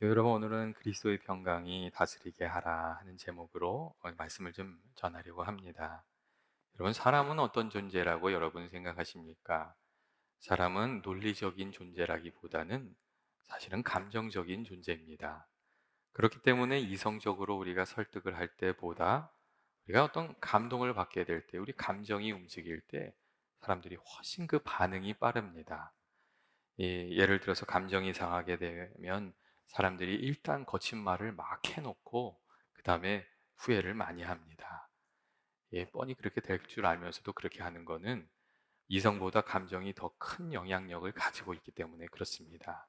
여러분 오늘은 그리스도의 평강이 다스리게 하라 하는 제목으로 어, 말씀을 좀 전하려고 합니다. 여러분 사람은 어떤 존재라고 여러분 생각하십니까? 사람은 논리적인 존재라기보다는 사실은 감정적인 존재입니다. 그렇기 때문에 이성적으로 우리가 설득을 할 때보다 우리가 어떤 감동을 받게 될 때, 우리 감정이 움직일 때 사람들이 훨씬 그 반응이 빠릅니다. 예, 예를 들어서 감정이 상하게 되면 사람들이 일단 거친 말을 막 해놓고 그 다음에 후회를 많이 합니다. 예, 뻔히 그렇게 될 줄 알면서도 그렇게 하는 거는 이성보다 감정이 더 큰 영향력을 가지고 있기 때문에 그렇습니다.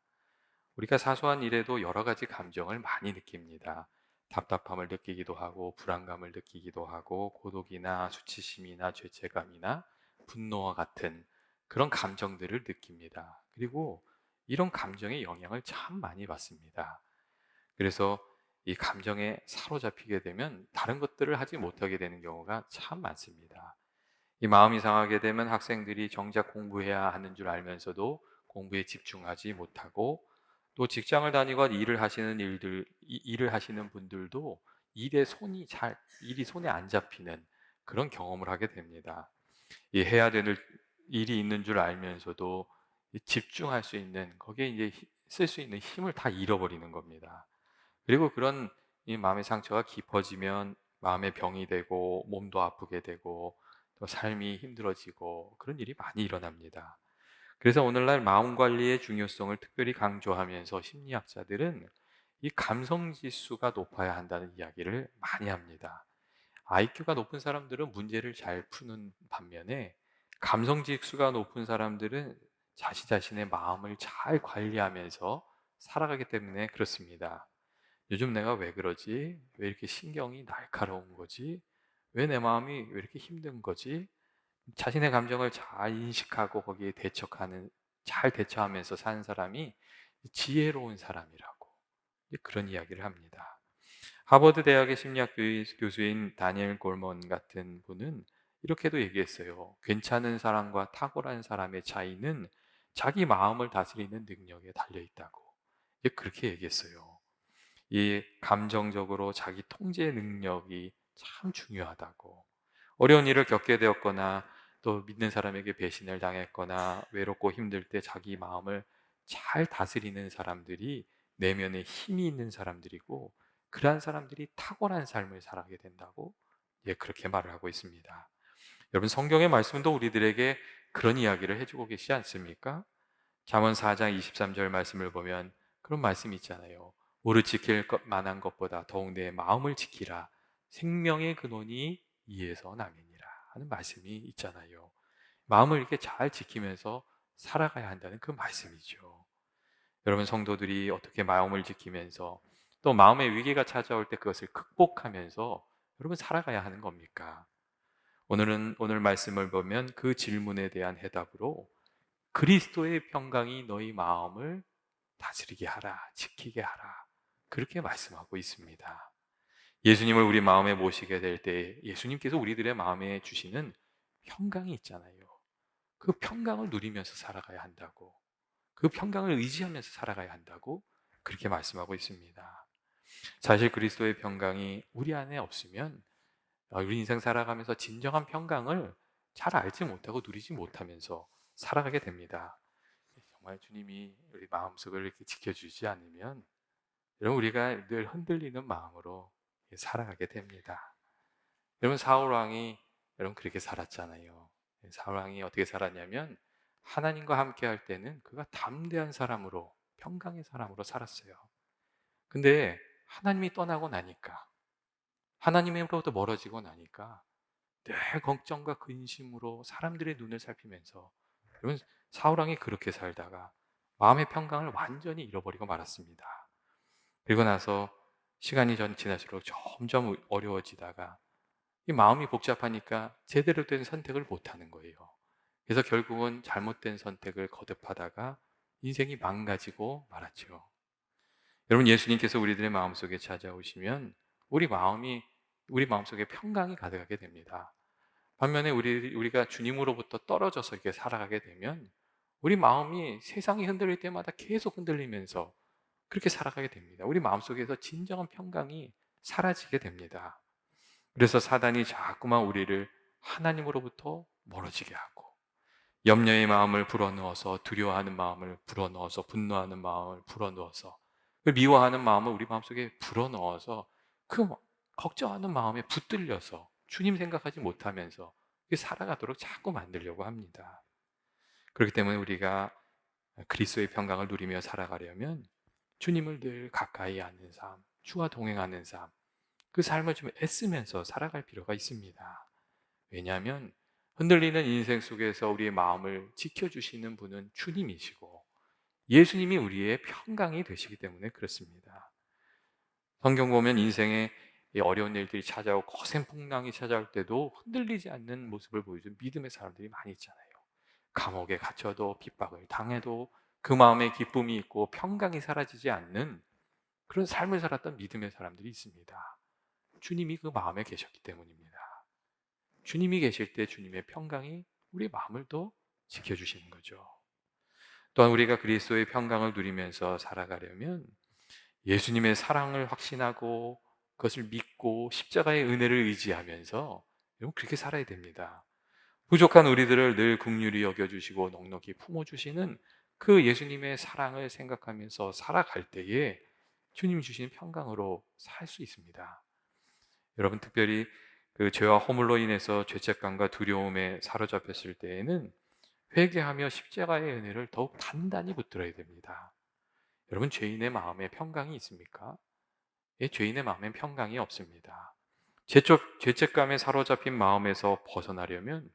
우리가 사소한 일에도 여러 가지 감정을 많이 느낍니다. 답답함을 느끼기도 하고 불안감을 느끼기도 하고 고독이나 수치심이나 죄책감이나 분노와 같은 그런 감정들을 느낍니다. 그리고 이런 감정의 영향을 참 많이 받습니다. 그래서 이 감정에 사로잡히게 되면 다른 것들을 하지 못하게 되는 경우가 참 많습니다. 이 마음이 상하게 되면 학생들이 정작 공부해야 하는 줄 알면서도 공부에 집중하지 못하고 또 직장을 다니고 일을 하시는 일들 일을 하시는 분들도 일에 손이 잘 일이 손에 안 잡히는 그런 경험을 하게 됩니다. 이 해야 되는 일이 있는 줄 알면서도 집중할 수 있는 거기에 이제 쓸 수 있는 힘을 다 잃어버리는 겁니다. 그리고 그런 이 마음의 상처가 깊어지면 마음의 병이 되고 몸도 아프게 되고 또 삶이 힘들어지고 그런 일이 많이 일어납니다. 그래서 오늘날 마음 관리의 중요성을 특별히 강조하면서 심리학자들은 이 감성 지수가 높아야 한다는 이야기를 많이 합니다. IQ가 높은 사람들은 문제를 잘 푸는 반면에 감성 지수가 높은 사람들은 자신 자신의 마음을 잘 관리하면서 살아가기 때문에 그렇습니다. 요즘 내가 왜 그러지? 왜 이렇게 신경이 날카로운 거지? 왜 내 마음이 왜 이렇게 힘든 거지? 자신의 감정을 잘 인식하고 거기에 대처하는 잘 대처하면서 사는 사람이 지혜로운 사람이라고 그런 이야기를 합니다. 하버드 대학의 심리학 교수인 다니엘 골먼 같은 분은 이렇게도 얘기했어요. 괜찮은 사람과 탁월한 사람의 차이는 자기 마음을 다스리는 능력에 달려 있다고. 그렇게 얘기했어요. 이 감정적으로 자기 통제 능력이 참 중요하다고. 어려운 일을 겪게 되었거나 또 믿는 사람에게 배신을 당했거나 외롭고 힘들 때 자기 마음을 잘 다스리는 사람들이 내면에 힘이 있는 사람들이고 그러한 사람들이 탁월한 삶을 살아가게 된다고 예, 그렇게 말을 하고 있습니다. 여러분 성경의 말씀도 우리들에게 그런 이야기를 해주고 계시지 않습니까? 잠언 4장 23절 말씀을 보면 그런 말씀이 있잖아요. 오를 지킬 것 만한 것보다 더욱 내 마음을 지키라. 생명의 근원이 이에서 남이니라 하는 말씀이 있잖아요. 마음을 이렇게 잘 지키면서 살아가야 한다는 그 말씀이죠. 여러분 성도들이 어떻게 마음을 지키면서 또 마음의 위기가 찾아올 때 그것을 극복하면서 여러분 살아가야 하는 겁니까? 오늘은 오늘 말씀을 보면 그 질문에 대한 해답으로 그리스도의 평강이 너희 마음을 다스리게 하라, 지키게 하라. 그렇게 말씀하고 있습니다. 예수님을 우리 마음에 모시게 될 때 예수님께서 우리들의 마음에 주시는 평강이 있잖아요. 그 평강을 누리면서 살아가야 한다고. 그 평강을 의지하면서 살아가야 한다고 그렇게 말씀하고 있습니다. 사실 그리스도의 평강이 우리 안에 없으면 아, 우리 인생 살아가면서 진정한 평강을 잘 알지 못하고 누리지 못하면서 살아가게 됩니다. 정말 주님이 우리 마음속을 이렇게 지켜주지 않으면 여러분 우리가 늘 흔들리는 마음으로 살아가게 됩니다. 여러분 사울 왕이 여러분 그렇게 살았잖아요. 사울 왕이 어떻게 살았냐면 하나님과 함께 할 때는 그가 담대한 사람으로 평강의 사람으로 살았어요. 근데 하나님이 떠나고 나니까 하나님으로부터 멀어지고 나니까 늘 걱정과 근심으로 사람들의 눈을 살피면서 여러분 사울왕이 그렇게 살다가 마음의 평강을 완전히 잃어버리고 말았습니다. 그리고 나서 시간이 전 지날수록 점점 어려워지다가 이 마음이 복잡하니까 제대로 된 선택을 못 하는 거예요. 그래서 결국은 잘못된 선택을 거듭하다가 인생이 망가지고 말았죠. 여러분 예수님께서 우리들의 마음속에 찾아오시면 우리 마음이 우리 마음속에 평강이 가득하게 됩니다. 반면에 우리 우리가 주님으로부터 떨어져서 이렇게 살아가게 되면 우리 마음이 세상이 흔들릴 때마다 계속 흔들리면서 그렇게 살아가게 됩니다. 우리 마음속에서 진정한 평강이 사라지게 됩니다. 그래서 사단이 자꾸만 우리를 하나님으로부터 멀어지게 하고 염려의 마음을 불어넣어서 두려워하는 마음을 불어넣어서 분노하는 마음을 불어넣어서 그 미워하는 마음을 우리 마음속에 불어넣어서 그 걱정하는 마음에 붙들려서 주님 생각하지 못하면서 살아가도록 자꾸 만들려고 합니다. 그렇기 때문에 우리가 그리스도의 평강을 누리며 살아가려면 주님을 늘 가까이 하는 삶, 주와 동행하는 삶, 그 삶을 좀 애쓰면서 살아갈 필요가 있습니다. 왜냐하면 흔들리는 인생 속에서 우리의 마음을 지켜주시는 분은 주님이시고 예수님이 우리의 평강이 되시기 때문에 그렇습니다. 성경 보면 인생에 어려운 일들이 찾아오고 거센 풍랑이 찾아올 때도 흔들리지 않는 모습을 보여준 믿음의 사람들이 많이 있잖아요. 감옥에 갇혀도 핍박을 당해도 그 마음에 기쁨이 있고 평강이 사라지지 않는 그런 삶을 살았던 믿음의 사람들이 있습니다. 주님이 그 마음에 계셨기 때문입니다. 주님이 계실 때 주님의 평강이 우리 마음을 또 지켜주시는 거죠. 또한 우리가 그리스도의 평강을 누리면서 살아가려면 예수님의 사랑을 확신하고 그것을 믿고 십자가의 은혜를 의지하면서 그렇게 살아야 됩니다. 부족한 우리들을 늘 긍휼히 여겨주시고 넉넉히 품어주시는 그 예수님의 사랑을 생각하면서 살아갈 때에 주님 주시는 평강으로 살 수 있습니다. 여러분 특별히 그 죄와 허물로 인해서 죄책감과 두려움에 사로잡혔을 때에는 회개하며 십자가의 은혜를 더욱 단단히 붙들어야 됩니다. 여러분 죄인의 마음에 평강이 있습니까? 예, 죄인의 마음엔 평강이 없습니다. 죄쪽, 죄책 감에 사로잡힌 마음에서 벗어나려면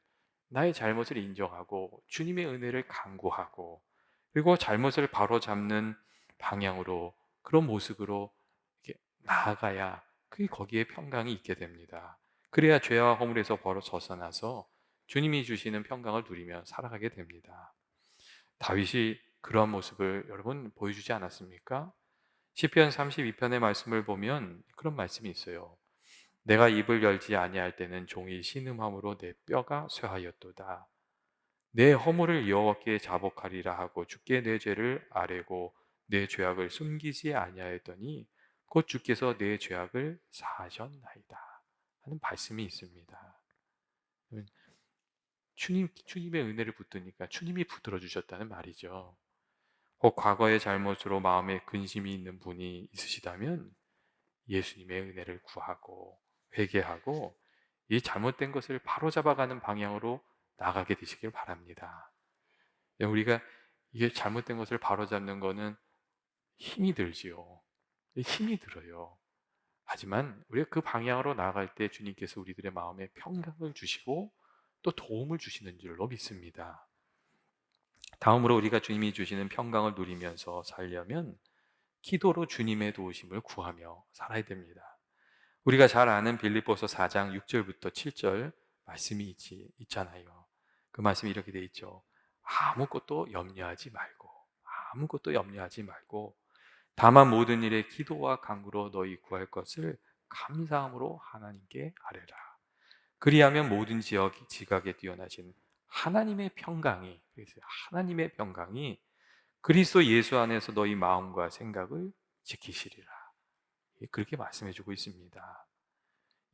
나의 잘못을 인정하고 주님의 은혜를 강구하고 그리고 잘못을 바로잡는 방향으로 그런 모습으로 나아가야 그 거기에 평강이 있게 됩니다. 그래야 죄와 허물에서 벗어나서 주님이 주시는 평강을 누리며 살아가게 됩니다. 다윗이 그러한 모습을 여러분 보여주지 않았습니까? 시편 32편의 말씀을 보면 그런 말씀이 있어요. 내가 입을 열지 아니할 때는 종이 신음함으로 내 뼈가 쇠하였도다. 내 허물을 여호와께 자복하리라 하고 주께 내 죄를 아뢰고 내 죄악을 숨기지 아니하였더니 곧 주께서 내 죄악을 사하셨나이다 하는 말씀이 있습니다. 주님 주님의 은혜를 붙드니까 주님이 붙들어 주셨다는 말이죠. 혹 과거의 잘못으로 마음에 근심이 있는 분이 있으시다면 예수님의 은혜를 구하고 회개하고 이 잘못된 것을 바로 잡아가는 방향으로 나가게 되시길 바랍니다. 우리가 이게 잘못된 것을 바로 잡는 것은 힘이 들지요. 힘이 들어요. 하지만 우리가 그 방향으로 나아갈 때 주님께서 우리들의 마음에 평강을 주시고 또 도움을 주시는 줄로 믿습니다. 다음으로 우리가 주님이 주시는 평강을 누리면서 살려면 기도로 주님의 도우심을 구하며 살아야 됩니다. 우리가 잘 아는 빌립보서 4장 6절부터 7절 말씀이 있지, 있잖아요. 그 말씀이 이렇게 돼 있죠. 아무것도 염려하지 말고 아무것도 염려하지 말고 다만 모든 일에 기도와 간구로 너희 구할 것을 감사함으로 하나님께 아뢰라. 그리하면 모든 지역 지각에 뛰어나신 하나님의 평강이 하나님의 평강이 그리스도 예수 안에서 너희 마음과 생각을 지키시리라. 그렇게 말씀해 주고 있습니다.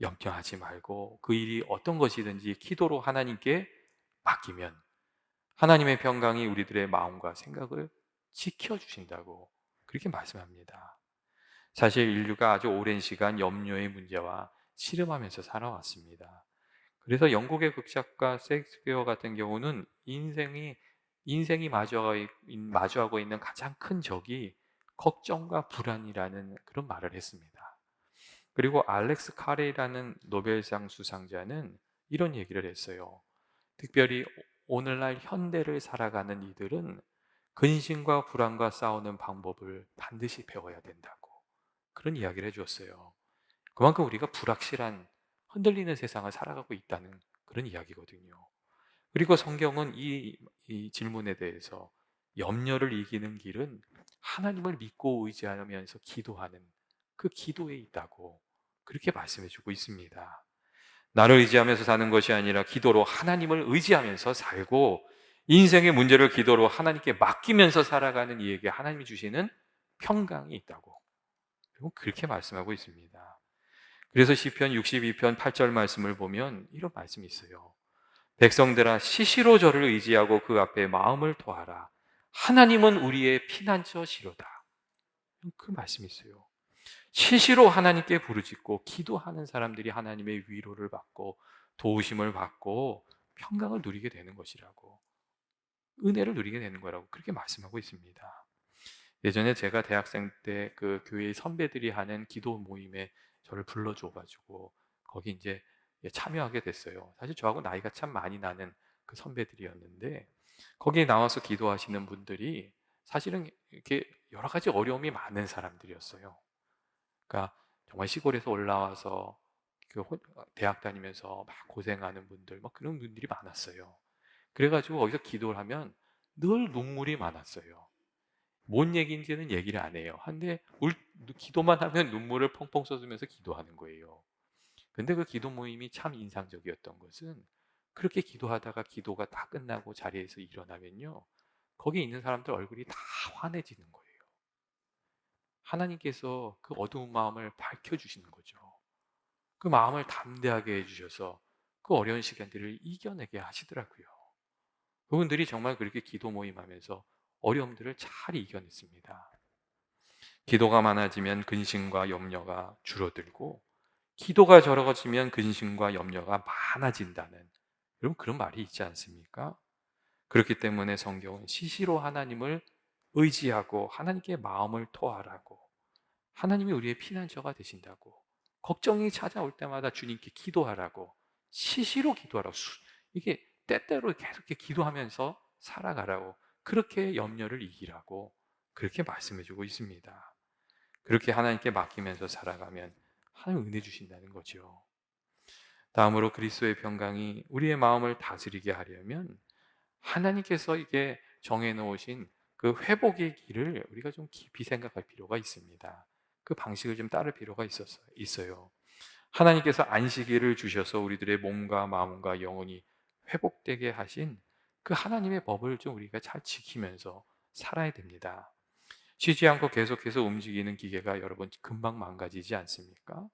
염려하지 말고 그 일이 어떤 것이든지 기도로 하나님께 맡기면 하나님의 평강이 우리들의 마음과 생각을 지켜 주신다고 그렇게 말씀합니다. 사실 인류가 아주 오랜 시간 염려의 문제와 씨름하면서 살아왔습니다. 그래서 영국의 극작가 셰익스피어 같은 경우는 인생이 인생이 마주하고 있는 가장 큰 적이 걱정과 불안이라는 그런 말을 했습니다. 그리고 알렉스 카레이라는 노벨상 수상자는 이런 얘기를 했어요. 특별히 오늘날 현대를 살아가는 이들은 근심과 불안과 싸우는 방법을 반드시 배워야 된다고 그런 이야기를 해주었어요. 그만큼 우리가 불확실한 흔들리는 세상을 살아가고 있다는 그런 이야기거든요. 그리고 성경은 이, 이 질문에 대해서 염려를 이기는 길은 하나님을 믿고 의지하면서 기도하는 그 기도에 있다고 그렇게 말씀해 주고 있습니다. 나를 의지하면서 사는 것이 아니라 기도로 하나님을 의지하면서 살고 인생의 문제를 기도로 하나님께 맡기면서 살아가는 이에게 하나님이 주시는 평강이 있다고. 그리고 그렇게 말씀하고 있습니다. 그래서 시편 62편 8절 말씀을 보면 이런 말씀이 있어요. 백성들아 시시로 저를 의지하고 그 앞에 마음을 토하라. 하나님은 우리의 피난처시로다. 그 말씀이 있어요. 시시로 하나님께 부르짖고 기도하는 사람들이 하나님의 위로를 받고 도우심을 받고 평강을 누리게 되는 것이라고. 은혜를 누리게 되는 거라고 그렇게 말씀하고 있습니다. 예전에 제가 대학생 때 그 교회 선배들이 하는 기도 모임에 저를 불러줘 가지고 거기 이제 참여하게 됐어요. 사실 저하고 나이가 참 많이 나는 그 선배들이었는데 거기에 나와서 기도하시는 분들이 사실은 이렇게 여러 가지 어려움이 많은 사람들이었어요. 그러니까 정말 시골에서 올라와서 그 대학 다니면서 막 고생하는 분들, 막 그런 분들이 많았어요. 그래가지고 거기서 기도를 하면 늘 눈물이 많았어요. 뭔 얘기인지는 얘기를 안 해요. 한데 기도만 하면 눈물을 펑펑 쏟으면서 기도하는 거예요. 근데 그 기도 모임이 참 인상적이었던 것은 그렇게 기도하다가 기도가 다 끝나고 자리에서 일어나면요. 거기 있는 사람들 얼굴이 다 환해지는 거예요. 하나님께서 그 어두운 마음을 밝혀주시는 거죠. 그 마음을 담대하게 해주셔서 그 어려운 시간들을 이겨내게 하시더라고요. 그분들이 정말 그렇게 기도 모임하면서 어려움들을 잘 이겨냈습니다. 기도가 많아지면 근심과 염려가 줄어들고 기도가 적어지면 근심과 염려가 많아진다는 여러분 그런 말이 있지 않습니까? 그렇기 때문에 성경은 시시로 하나님을 의지하고 하나님께 마음을 토하라고 하나님이 우리의 피난처가 되신다고 걱정이 찾아올 때마다 주님께 기도하라고 시시로 기도하라고 이게 때때로 계속 기도하면서 살아가라고 그렇게 염려를 이기라고 그렇게 말씀해 주고 있습니다. 그렇게 하나님께 맡기면서 살아가면 하나님 은혜 주신다는 거죠. 다음으로 그리스도의 평강이 우리의 마음을 다스리게 하려면 하나님께서 이게 정해 놓으신 그 회복의 길을 우리가 좀 깊이 생각할 필요가 있습니다. 그 방식을 좀 따를 필요가 있어요. 하나님께서 안식일을 주셔서 우리들의 몸과 마음과 영혼이 회복되게 하신 그 하나님의 법을 좀 우리가 잘 지키면서 살아야 됩니다. 쉬지 않고 계속해서 움직이는 기계가 여러분 금방 망가지지 않습니까?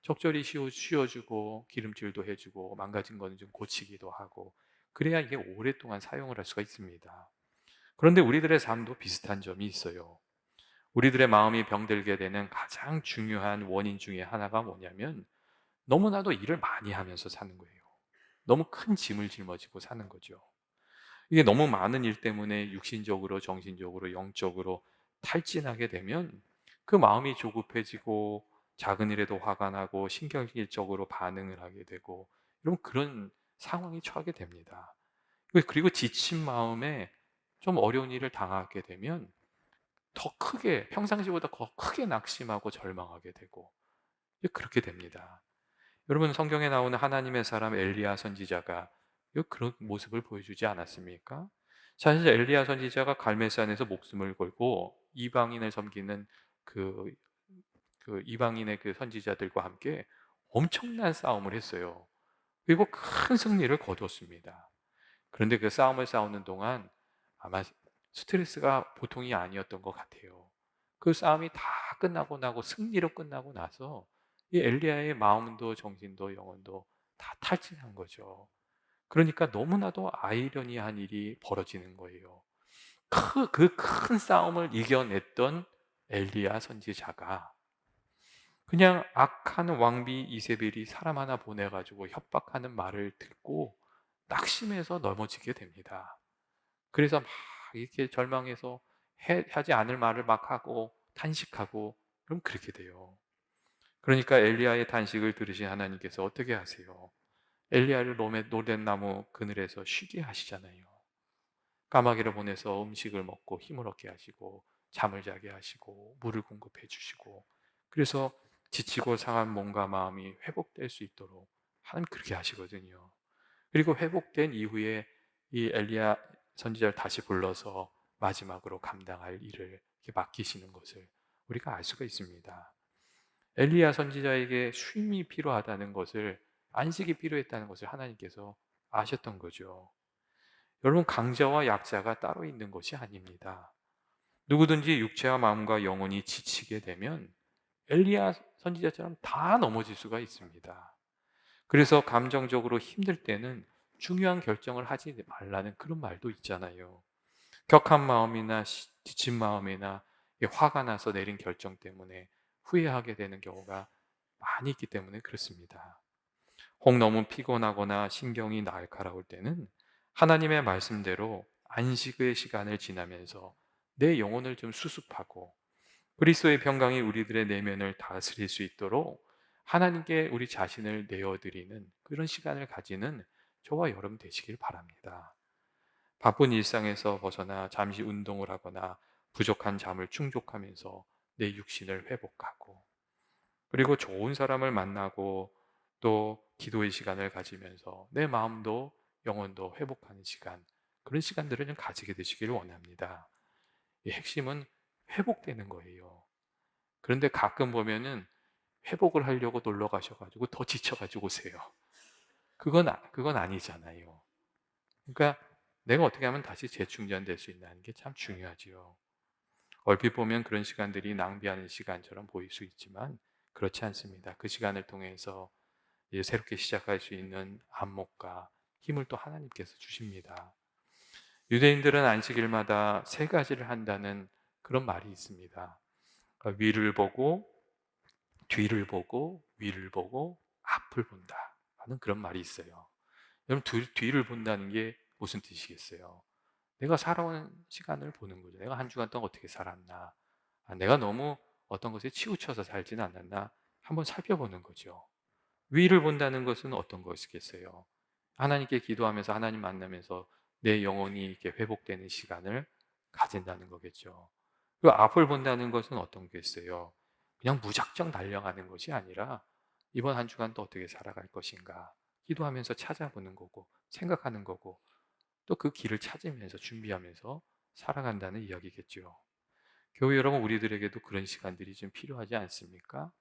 적절히 쉬어, 주고 기름칠도 해주고 망가진 거는 좀 고치기도 하고 그래야 이게 오랫동안 사용을 할 수가 있습니다. 그런데 우리들의 삶도 비슷한 점이 있어요. 우리들의 마음이 병들게 되는 가장 중요한 원인 중에 하나가 뭐냐면 너무나도 일을 많이 하면서 사는 거예요. 너무 큰 짐을 짊어지고 사는 거죠. 이게 너무 많은 일 때문에 육신적으로, 정신적으로, 영적으로 탈진하게 되면 그 마음이 조급해지고 작은 일에도 화가 나고 신경질적으로 반응을 하게 되고 이런 그런 상황이 처하게 됩니다. 그리고 지친 마음에 좀 어려운 일을 당하게 되면 더 크게 평상시보다 더 크게 낙심하고 절망하게 되고 그렇게 됩니다. 여러분 성경에 나오는 하나님의 사람 엘리야 선지자가 그런 모습을 보여주지 않았습니까? 사실 엘리야 선지자가 갈멜산에서 목숨을 걸고 이방인을 섬기는 그, 그 이방인의 그 선지자들과 함께 엄청난 싸움을 했어요. 그리고 큰 승리를 거두었습니다. 그런데 그 싸움을 싸우는 동안 아마 스트레스가 보통이 아니었던 것 같아요. 그 싸움이 다 끝나고 나고 승리로 끝나고 나서 이 엘리야의 마음도 정신도 영혼도 다 탈진한 거죠. 그러니까 너무나도 아이러니한 일이 벌어지는 거예요. 그 큰 싸움을 이겨냈던 엘리야 선지자가 그냥 악한 왕비 이세벨이 사람 하나 보내가지고 협박하는 말을 듣고 낙심해서 넘어지게 됩니다. 그래서 막 이렇게 절망해서 해, 하지 않을 말을 막 하고 탄식하고 그럼 그렇게 돼요. 그러니까 엘리야의 탄식을 들으신 하나님께서 어떻게 하세요? 엘리야를 노된 나무 그늘에서 쉬게 하시잖아요. 까마귀를 보내서 음식을 먹고 힘을 얻게 하시고 잠을 자게 하시고 물을 공급해 주시고 그래서 지치고 상한 몸과 마음이 회복될 수 있도록 하나님 그렇게 하시거든요. 그리고 회복된 이후에 이 엘리야 선지자를 다시 불러서 마지막으로 감당할 일을 맡기시는 것을 우리가 알 수가 있습니다. 엘리야 선지자에게 쉼이 필요하다는 것을 안식이 필요했다는 것을 하나님께서 아셨던 거죠. 여러분 강자와 약자가 따로 있는 것이 아닙니다. 누구든지 육체와 마음과 영혼이 지치게 되면 엘리야 선지자처럼 다 넘어질 수가 있습니다. 그래서 감정적으로 힘들 때는 중요한 결정을 하지 말라는 그런 말도 있잖아요. 격한 마음이나 지친 마음이나 화가 나서 내린 결정 때문에 후회하게 되는 경우가 많이 있기 때문에 그렇습니다. 혹 너무 피곤하거나 신경이 날카로울 때는 하나님의 말씀대로 안식의 시간을 지나면서 내 영혼을 좀 수습하고 그리스도의 평강이 우리들의 내면을 다스릴 수 있도록 하나님께 우리 자신을 내어드리는 그런 시간을 가지는 저와 여러분 되시길 바랍니다. 바쁜 일상에서 벗어나 잠시 운동을 하거나 부족한 잠을 충족하면서 내 육신을 회복하고 그리고 좋은 사람을 만나고 또 기도의 시간을 가지면서 내 마음도 영혼도 회복하는 시간 그런 시간들을 좀 가지게 되시기를 원합니다. 이 핵심은 회복되는 거예요. 그런데 가끔 보면은 회복을 하려고 놀러 가셔가지고 더 지쳐가지고 오세요. 그건 아, 그건 아니잖아요. 그러니까 내가 어떻게 하면 다시 재충전될 수 있나는 게 참 중요하지요. 얼핏 보면 그런 시간들이 낭비하는 시간처럼 보일 수 있지만 그렇지 않습니다. 그 시간을 통해서 새롭게 시작할 수 있는 안목과 힘을 또 하나님께서 주십니다. 유대인들은 안식일마다 세 가지를 한다는 그런 말이 있습니다. 그러니까 위를 보고 뒤를 보고 위를 보고 앞을 본다 하는 그런 말이 있어요. 여러분 뒤를 본다는 게 무슨 뜻이겠어요? 내가 살아온 시간을 보는 거죠. 내가 한 주간 동안 어떻게 살았나? 아, 내가 너무 어떤 것에 치우쳐서 살지는 않았나? 한번 살펴보는 거죠. 위를 본다는 것은 어떤 것이겠어요? 하나님께 기도하면서 하나님 만나면서 내 영혼이 이렇게 회복되는 시간을 가진다는 거겠죠. 그 앞을 본다는 것은 어떤 게 있어요 그냥 무작정 달려가는 것이 아니라 이번 한 주간 또 어떻게 살아갈 것인가 기도하면서 찾아보는 거고 생각하는 거고 또 그 길을 찾으면서 준비하면서 살아간다는 이야기겠죠. 교회 여러분 우리들에게도 그런 시간들이 좀 필요하지 않습니까?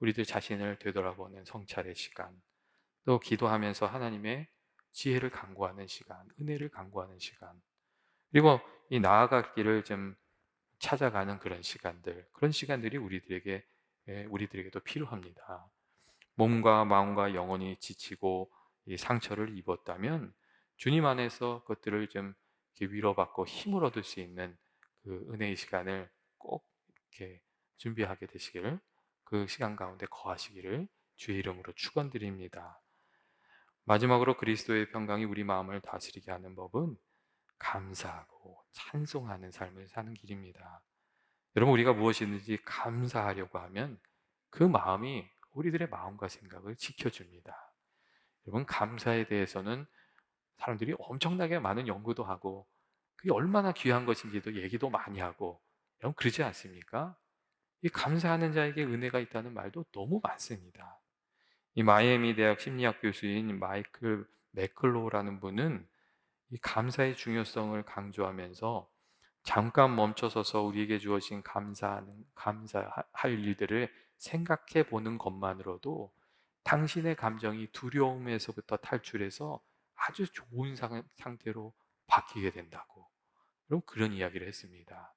우리들 자신을 되돌아보는 성찰의 시간, 또 기도하면서 하나님의 지혜를 강구하는 시간, 은혜를 강구하는 시간, 그리고 이 나아갈 길을 좀 찾아가는 그런 시간들, 그런 시간들이 우리들에게 예, 우리들에게도 필요합니다. 몸과 마음과 영혼이 지치고 상처를 입었다면 주님 안에서 그것들을 좀 위로받고 힘을 얻을 수 있는 그 은혜의 시간을 꼭 이렇게 준비하게 되시기를 그 시간 가운데 거하시기를 주의 이름으로 축원드립니다. 마지막으로 그리스도의 평강이 우리 마음을 다스리게 하는 법은 감사하고 찬송하는 삶을 사는 길입니다. 여러분 우리가 무엇이든지 감사하려고 하면 그 마음이 우리들의 마음과 생각을 지켜줍니다. 여러분 감사에 대해서는 사람들이 엄청나게 많은 연구도 하고 그게 얼마나 귀한 것인지도 얘기도 많이 하고 여러분 그러지 않습니까? 이 감사하는 자에게 은혜가 있다는 말도 너무 많습니다. 이 마이애미 대학 심리학 교수인 마이클 맥클로라는 분은 이 감사의 중요성을 강조하면서 잠깐 멈춰서서 우리에게 주어진 감사하는 감사할 일들을 생각해 보는 것만으로도 당신의 감정이 두려움에서부터 탈출해서 아주 좋은 상 태로 바뀌게 된다고. 그럼 그런 이야기를 했습니다.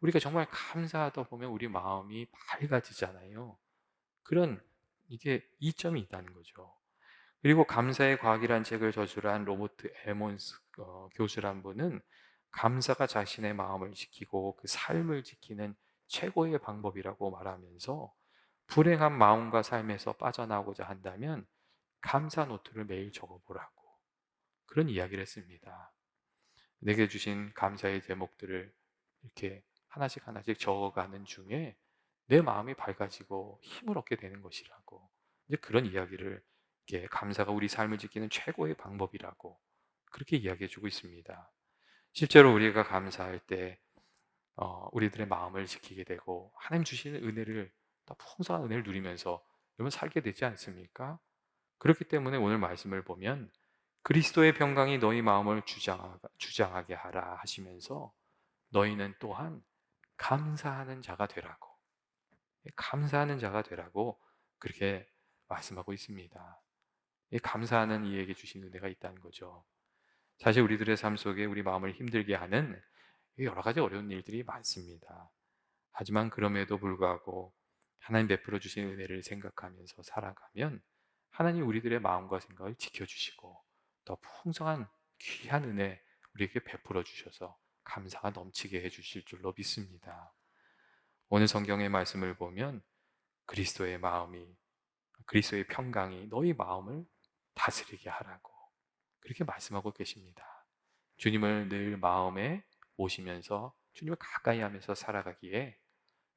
우리가 정말 감사하다 보면 우리 마음이 밝아지잖아요. 그런 이게 이점이 있다는 거죠. 그리고 감사의 과학이란 책을 저술한 로버트 에몬스 어, 교수란 분은 감사가 자신의 마음을 지키고 그 삶을 지키는 최고의 방법이라고 말하면서 불행한 마음과 삶에서 빠져나오고자 한다면 감사 노트를 매일 적어보라고 그런 이야기를 했습니다. 내게 주신 감사의 제목들을 이렇게 하나씩 하나씩 적어가는 중에 내 마음이 밝아지고 힘을 얻게 되는 것이라고 이제 그런 이야기를 이렇게 감사가 우리 삶을 지키는 최고의 방법이라고 그렇게 이야기해 주고 있습니다. 실제로 우리가 감사할 때 어, 우리들의 마음을 지키게 되고 하나님 주시는 은혜를 더 풍성한 은혜를 누리면서 여러분 살게 되지 않습니까? 그렇기 때문에 오늘 말씀을 보면 그리스도의 평강이 너희 마음을 주장하게 하라 하시면서 너희는 또한 감사하는 자가 되라고 감사하는 자가 되라고 그렇게 말씀하고 있습니다. 감사하는 이에게 주신 은혜가 있다는 거죠. 사실 우리들의 삶 속에 우리 마음을 힘들게 하는 여러 가지 어려운 일들이 많습니다. 하지만 그럼에도 불구하고 하나님 베풀어 주신 은혜를 생각하면서 살아가면 하나님 우리들의 마음과 생각을 지켜주시고 더 풍성한 귀한 은혜 우리에게 베풀어 주셔서 감사가 넘치게 해주실 줄로 믿습니다. 오늘 성경의 말씀을 보면 그리스도의 마음이 그리스도의 평강이 너희 마음을 다스리게 하라고 그렇게 말씀하고 계십니다. 주님을 늘 마음에 모시면서 주님을 가까이 하면서 살아가기에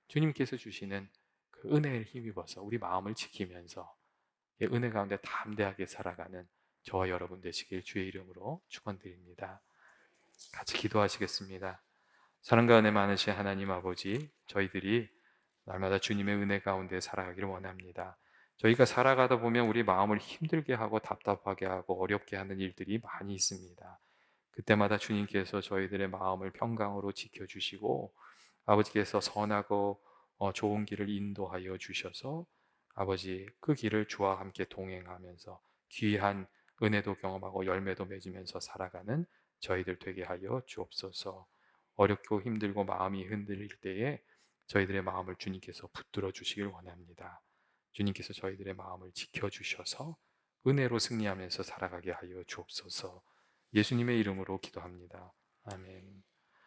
주님께서 주시는 그 은혜를 힘입어서 우리 마음을 지키면서 이 은혜 가운데 담대하게 살아가는 저와 여러분 되시길 주의 이름으로 축원드립니다. 같이 기도하시겠습니다. 사랑과 은혜 많으신 하나님 아버지, 저희들이 날마다 주님의 은혜 가운데 살아가기를 원합니다. 저희가 살아가다 보면 우리 마음을 힘들게 하고 답답하게 하고 어렵게 하는 일들이 많이 있습니다. 그때마다 주님께서 저희들의 마음을 평강으로 지켜주시고 아버지께서 선하고 어, 좋은 길을 인도하여 주셔서 아버지 그 길을 주와 함께 동행하면서 귀한 은혜도 경험하고 열매도 맺으면서 살아가는 저희들 되게 하여 주옵소서. 어렵고 힘들고 마음이 흔들릴 때에 저희들의 마음을 주님께서 붙들어 주시길 원합니다. 주님께서 저희들의 마음을 지켜 주셔서 은혜로 승리하면서 살아가게 하여 주옵소서. 예수님의 이름으로 기도합니다. 아멘.